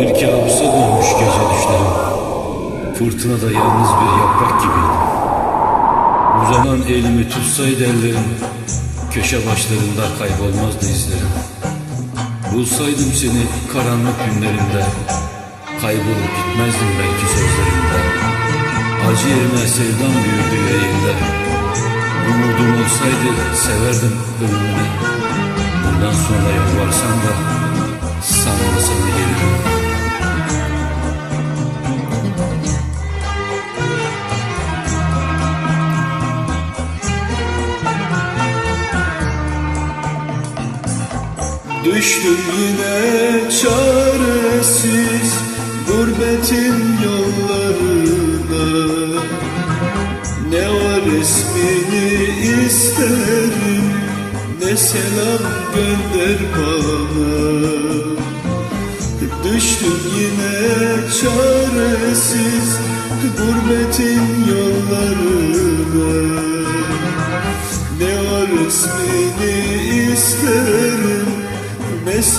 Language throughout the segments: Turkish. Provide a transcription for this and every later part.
Bir kabusa dönmüş gece düşlerim. Fırtınada yalnız bir yaprak gibiydim. Uzanan elimi tutsaydı ellerim, köşe başlarında kaybolmazdı izlerim. Bulsaydım seni karanlık günlerimde, kaybolup gitmezdim belki sözlerimde. Acı yerine sevdan büyürdü yüreğimde. Umudum olsaydı severdim ölümüne. Bundan sonra yalvarsam da Düştüm yine çaresiz gurbetin yollarına. Ne var ismini isterim ne selam gönder bana. Düştüm yine çaresiz gurbetin yollarına. Ne var ismini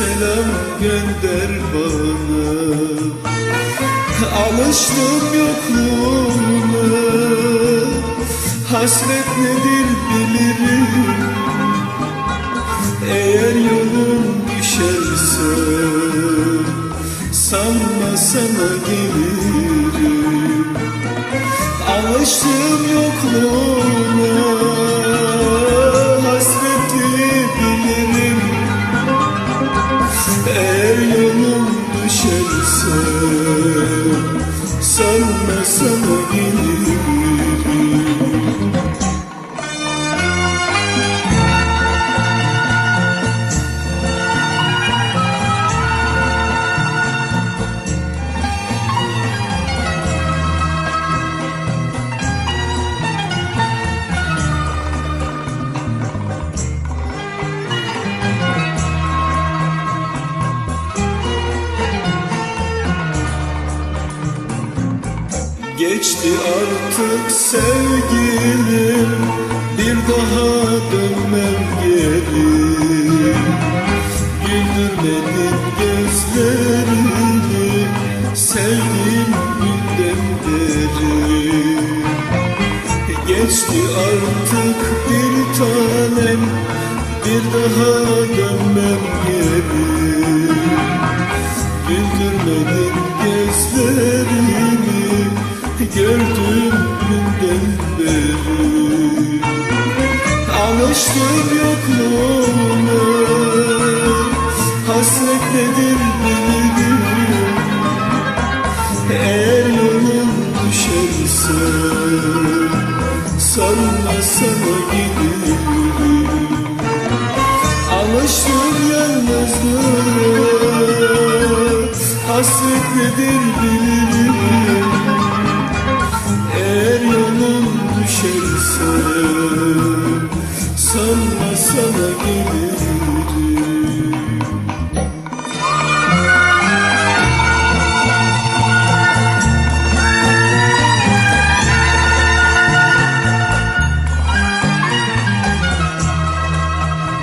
selam gönder bana. Alıştım yokluğuna. Hasret nedir bilirim. Eğer yolun düşerse Sanma sana gelirim. Alıştım yokluğuna sana gelirim Geçti artık sevgilim Bir daha dönmem geri. Güldürmedin gözlerini Sevdiğim günden beri. Geçti artık bir tanem Bir daha dönmem geri Alıştım yokluğuna Hasret nedir bilirim Eğer yolun düşerse Sanma sana giderim Alıştım yalnızlığa. Hasret nedir bilirim